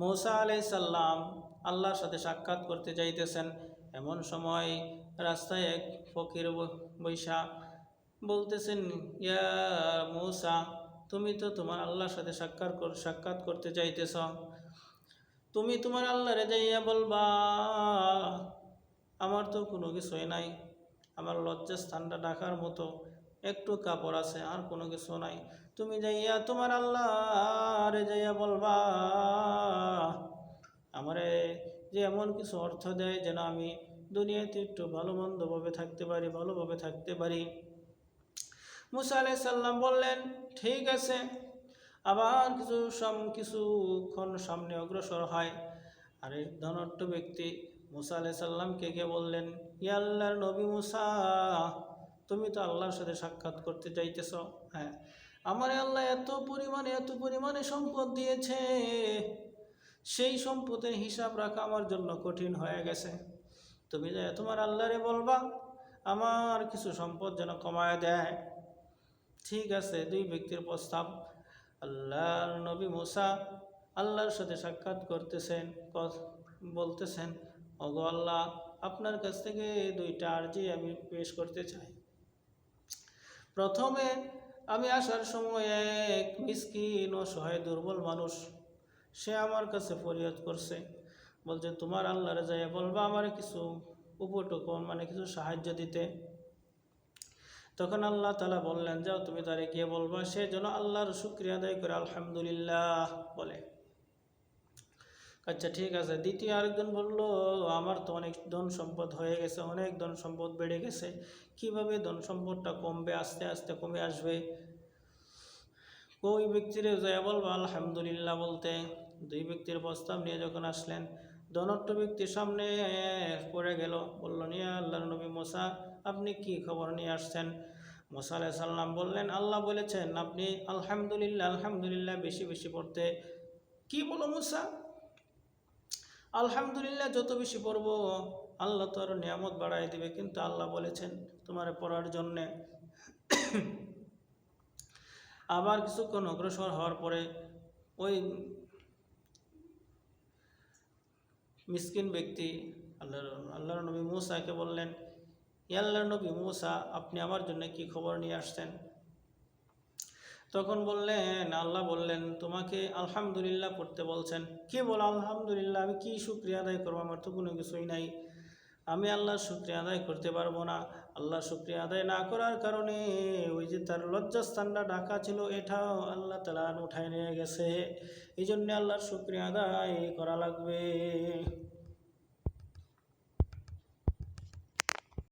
মৌসা আলাই সাল্লাম আল্লাহর সাথে সাক্ষাৎ করতে যাইতেছেন। এমন সময় রাস্তায় এক ফকির বৈশা বলতেছেন, ইয়া মৌসা, তুমি তো তোমার আল্লাহর সাথে সাক্ষাৎ সাক্ষাৎ করতে চাইতেছ তুমি তোমার আল্লাহরে যাইয়া বলবা, আমার তো কোনো কিছুই নাই। আমার লজ্জাস্থানটা ঢাকার মতো। একটু কাপড় আছে, আর কোনো কিছু নাই। তুমি যাইয়া তোমার আল্লাহরে যাইয়া বলবা, আমারে যে এমন কিছু অর্থ দেয় যেন আমি দুনিয়াতে একটু ভালো মন্দভাবে থাকতে পারি, ভালোভাবে থাকতে পারি। মুসা আলাই সাল্লাম বললেন, ঠিক আছে। আবার কিছু সম কিছুক্ষণ সামনে অগ্রসর হয়। আর এই ধনাঢ্য ব্যক্তি মুসা আলাই সাল্লামকে গিয়ে বললেন ইয়া আল্লাহর নবী মুসা তুমি তো আল্লাহর সাথে সাক্ষাৎ করতে চাইতেছ। হ্যাঁ। আমার আল্লাহ এত পরিমাণে এত পরিমাণে সম্পদ দিয়েছে। সেই সম্পদের হিসাব রাখা আমার জন্য কঠিন হয়ে গেছে। তুমি যে তোমার আল্লাহরে বলবা, আমার কিছু সম্পদ যেন কমায় দেয়। ঠিক আছে, দুই ব্যক্তির প্রস্তাব। আল্লাহর নবী মুসা আল্লাহর সাথে সাক্ষাৎ করতেছেন বলতেছেন, ওগো আল্লাহ, আপনার কাছ থেকে দুইটা আর্জি আমি পেশ করতে চাই। প্রথমে আমি আসার সময় এক মিসকিন ও সহায় দুর্বল মানুষ, সে আমার কাছে ফরিয়াদ করছে। বলছে, তোমার আল্লাহরে যাইয়া বলবা আমার কিছু উপটুকন মানে কিছু সাহায্য দিতে। তখন আল্লাহ তালা বললেন, যাও তুমি তারে গিয়ে বলবা, সে যেন আল্লাহর শুক্রিয়া আদায় করে, আলহামদুলিল্লাহ, বলে। আচ্ছা ঠিক আছে। দ্বিতীয় আরেকজন বলল, আমার তো অনেক ধন সম্পদ হয়ে গেছে, অনেক ধন সম্পদ বেড়ে গেছে। কীভাবে ধন সম্পদটা কমবে, আস্তে আস্তে কমে আসবে? ওই ব্যক্তিরে জয়া বলব আলহামদুলিল্লাহ বলতে দুই ব্যক্তির প্রস্তাব নিয়ে যখন আসলেন, ধনট্ট ব্যক্তির সামনে পড়ে গেল। বলল, নিয়ে আল্লাহ নবী মোসা, আপনি কি খবর নিয়ে আসছেন? মোসা আলাহ সাল্লাম বললেন, আল্লাহ বলেছেন, আপনি আলহামদুলিল্লাহ আলহামদুলিল্লাহ বেশি বেশি পড়তে। কি বলো মুসা? আলহামদুলিল্লাহ, যত বেশি পড়ব, আল্লাহ তো আরও নিয়ামত বাড়াই দিবে। কিন্তু আল্লাহ বলেছেন, তোমার পড়ার জন্যে। আবার কিছুক্ষণ অগ্রসর হওয়ার পরে, ওই মিসকিন ব্যক্তি, আল্লাহর আল্লাহর নবী মূসাকে বললেন "ইয়া আল্লাহর নবী মূসা, আপনি আমার জন্য কি খবর নিয়ে আসছেন? তখন বললেন, আল্লাহ বললেন, তোমাকে আলহামদুলিল্লাহ পড়তে বলছেন। কে বল, আলহামদুলিল্লাহ, আমি কি শুক্রিয়া আদায় করব? আমার তো কোনো কিছুই নাই। আমি আল্লাহর শুক্রিয়া আদায় করতে পারব না। আল্লাহর শুক্রিয়া আদায় না করার কারণে ওই যে তার লজ্জাস্থানটা ঢাকা ছিল, এটাও আল্লাহ তালা উঠায় নিয়ে গেছে। এই জন্যে আল্লাহর শুক্রিয়া আদায় করা লাগবে।